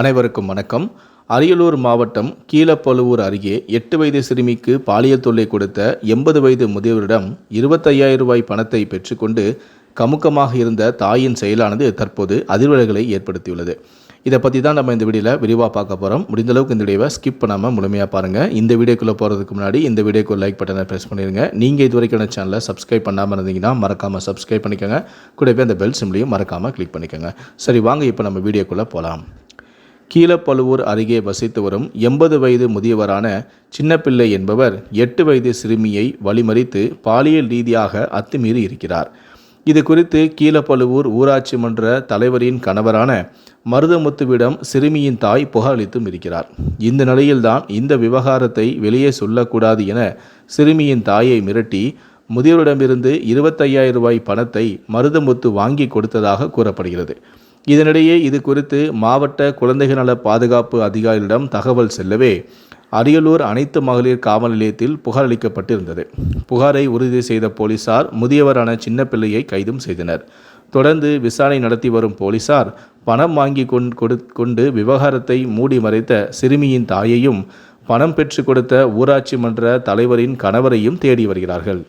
அனைவருக்கும் வணக்கம். அரியலூர் மாவட்டம் கீழப்பழுவூர் அருகே எட்டு வயது சிறுமிக்கு பாலியல் தொல்லை கொடுத்த எண்பது வயது முதியவரிடம் இருபத்தையாயிரம் ரூபாய் பணத்தை பெற்றுக்கொண்டு கமுக்கமாக இருந்த தாயின் செயலானது தற்போது அதிர்வலைகளை ஏற்படுத்தியுள்ளது. இதை பற்றி தான் நம்ம இந்த வீடியோவில் விரிவாக பார்க்க போகிறோம் முடிந்தளவுக்கு இந்த வீடியோவை ஸ்கிப் பண்ணாமல் முழுமையாக பாருங்கள் இந்த வீடியோக்குள்ளே போகிறதுக்கு முன்னாடி இந்த வீடியோக்கு லைக் பட்டனை ப்ரெஸ் பண்ணிடுங்க நீங்கள் இது வரைக்கும் சேனலை சப்ஸ்கிரைப் பண்ணாமல் இருந்தீங்கன்னா மறக்காமல் சப்ஸ்கிரைப் பண்ணிக்கோங்க. கூடவே அந்த பெல் சிம்லையும் மறக்காமல் கிளிக் பண்ணிக்கோங்க. சரி வாங்க இப்போ நம்ம வீடியோக்குள்ளே போகலாம் கீழப்பழுவூர் அருகே வசித்து வரும் எண்பது வயது முதியவரான சின்னப்பிள்ளை என்பவர் எட்டு வயது சிறுமியை வழிமறித்து பாலியல் ரீதியாக அத்துமீறி இருக்கிறார். இது குறித்து கீழப்பழுவூர் ஊராட்சி மன்ற தலைவரின் கணவரான மருதமுத்துவிடம் சிறுமியின் தாய் புகாரளித்தும் இருக்கிறார். இந்த நிலையில்தான் இந்த விவகாரத்தை வெளியே சொல்லக்கூடாது என சிறுமியின் தாயை மிரட்டி முதியோரிடமிருந்து இருபத்தையாயிரம் ரூபாய் பணத்தை மருதமுத்து வாங்கி கொடுத்ததாக கூறப்படுகிறது. இதனிடையே இது குறித்து மாவட்ட குழந்தைகள் நல பாதுகாப்பு அதிகாரியிடம் தகவல் செல்லவே அரியலூர் அனைத்து மகளிர் காவல் நிலையத்தில் புகார் அளிக்கப்பட்டிருந்தது. புகாரை உறுதி செய்த போலீசார் முதியவரான சின்ன பிள்ளையை கைதும் செய்தனர். தொடர்ந்து விசாரணை நடத்தி வரும் போலீசார் பணம் வாங்கி கொண் கொடு கொண்டு விவகாரத்தை மூடி மறைத்த சிறுமியின் தாயையும் பணம் பெற்றுக் கொடுத்த ஊராட்சி மன்ற தலைவரின் கணவரையும் தேடி வருகிறார்கள்.